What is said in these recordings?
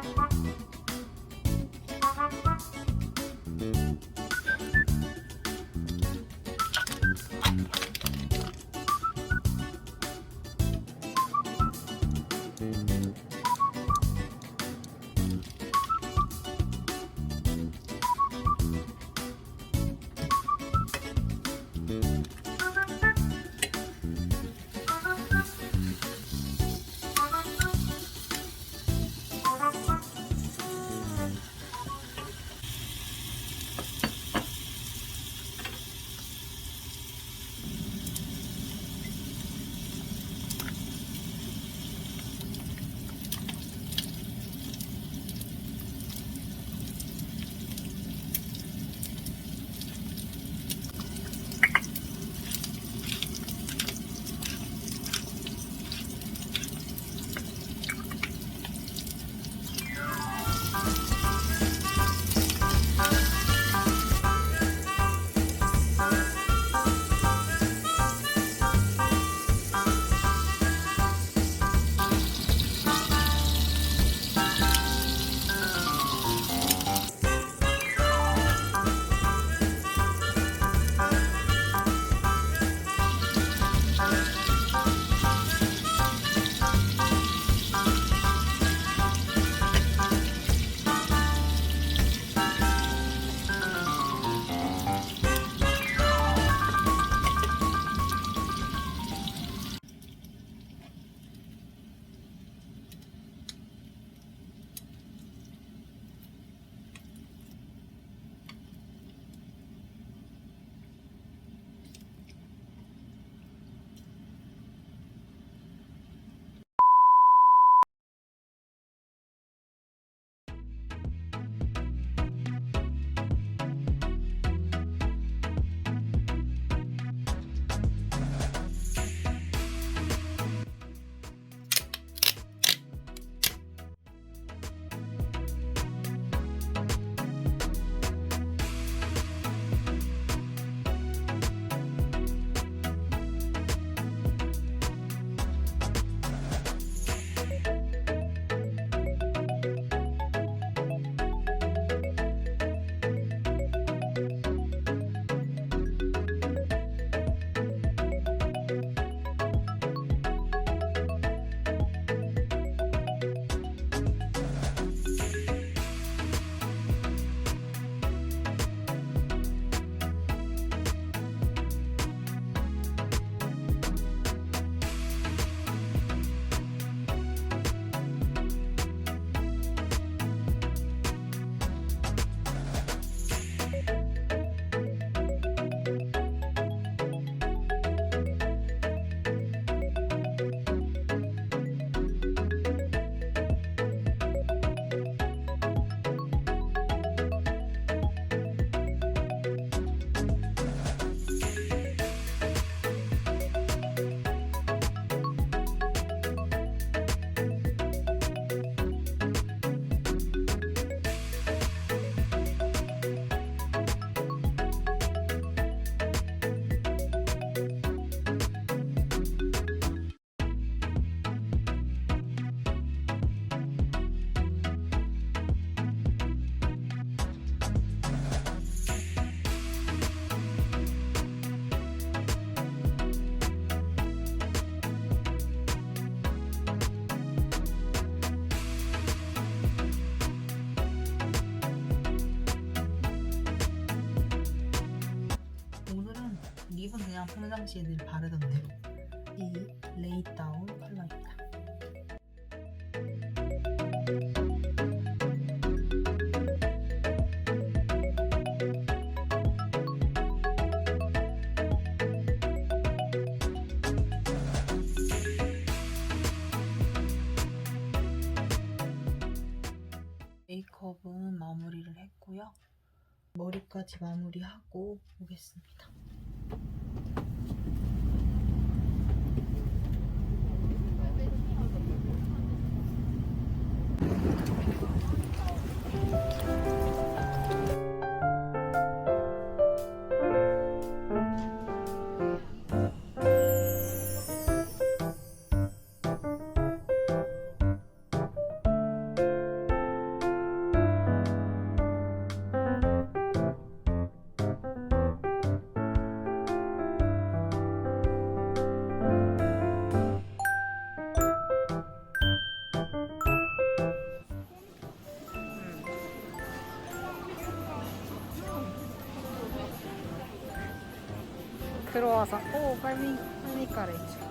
Thank you. 평상시에 늘 바르던 대로 이 레이다운 컬러입니다. 메이크업은 마무리를 했고요. 머리까지 마무리하고 오겠습니다. どうぞ。 들어와서 오 빨리 빨리 가래. 오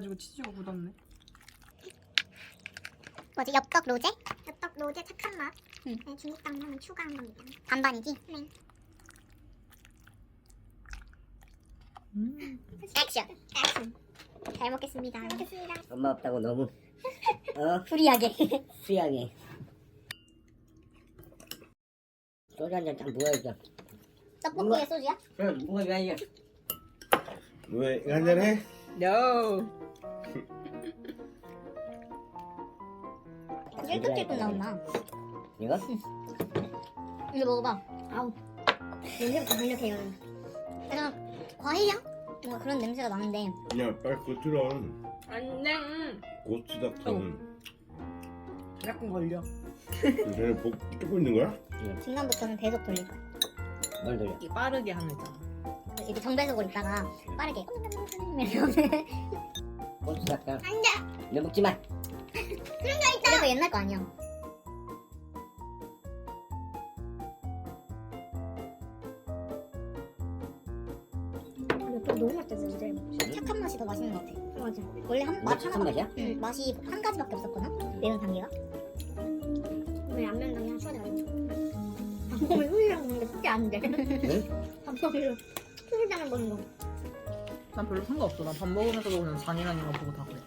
돼가지고 치즈가 굳었네. 뭐지 엽떡 로제? 엽떡 로제 착한 맛. 응. 네, 중국 당면을 추가한 겁니다. 반반이지? 네. 음. 액션. 액션. 잘 먹겠습니다. 잘 먹겠습니다. 엄마 없다고 너무 어 불이하게. 수양해 소주 한 잔 딱 부어야죠 떡볶이에 소주야? 그럼 부어줘야죠 왜 이거 한잔 해? No. 찔끔찔끔 나온다. 이거? 이거 먹어봐. 아우. 냄새부터 강력해요. 약간 과일향? 뭔가 그런 냄새가 나는데 야 빨리 고추랑 안돼. 고추닭탕 약간 걸려. 전에 복 뜨고 있는 거야? 중간부터는 계속 돌릴 거야. 뭘 돌려 이게 빠르게 하는 거잖아. 이렇게 정배속으로 있다가 빠르게 이러면서 고추닭탕 안돼. 너 먹지 마 그래서 옛날 거 아니야. 근데 너무 맛있다 진짜. 착한 맛이 더 맛있는 것 같아. 맞아. 원래 한, 이거 맛 착한 하나 맛이야? 응, 맛이 한 가지밖에 없었거든. 매운 단계가. 왜 안면 단계는 추가돼가지고. 밥 먹으면 후이랑 먹는 게 쉽지 않은데. 응? 밥 먹으면 후이랑 먹는 거. 난 별로 상관없어. 난 밥 먹으면서도 그냥 잔인한 영화 보고 다 그래.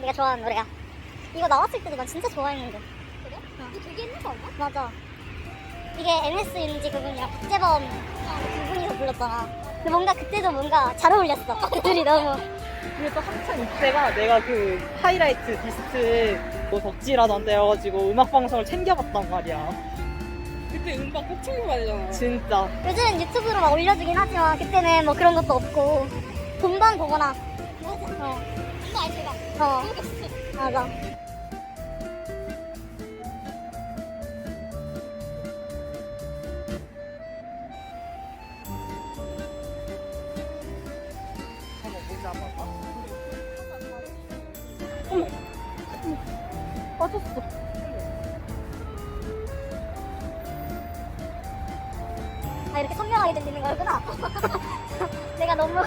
내가 좋아하는 노래야. 이거 나왔을 때도 난 진짜 좋아했는데. 그래? 이거 되게 옛날 거 아니야? 맞아. 이게 MS인지 그분이랑 박재범 두 분이서 불렀잖아. 근데 뭔가 그때도 뭔가 잘 어울렸어. 둘이 너무. 그게 또 한참 이때가 내가 그 하이라이트 디스트 뭐 덕질하던 때여가지고 음악 방송을 챙겨봤단 말이야. 그때 음악 꼭 챙겨가야 되잖아. 진짜. 요즘은 유튜브로 막 올려주긴 하지만 그때는 뭐 그런 것도 없고 본방 보거나. 맞아. 어. 그거 알지 나. 어. 안 봤다. 빠졌어. 아 이렇게 선명하게 들리는 거였구나. 내가 너무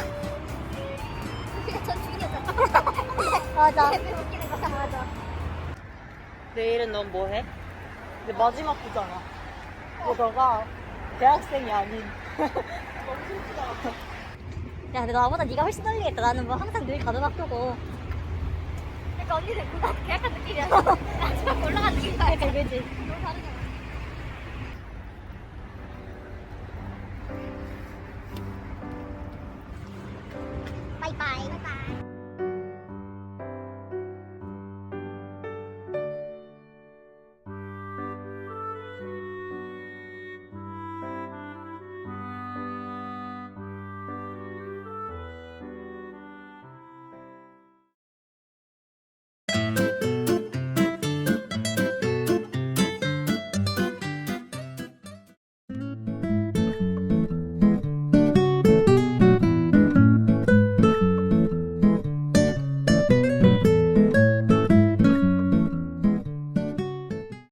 맞아. 맞아. 내일은 넌 뭐 해? 근데 마지막 부잖아. 보다가 대학생이 아닌. 너무 슬프다. 야, 근데 나보다 네가 훨씬 떨리겠다. 나는 뭐 항상 늘 가던 학교고. 그러니까 언니는 고등학교 계약한 느낌이야. 마지막 올라간 느낌이야. 그러니까 그지. 너무 다르잖아.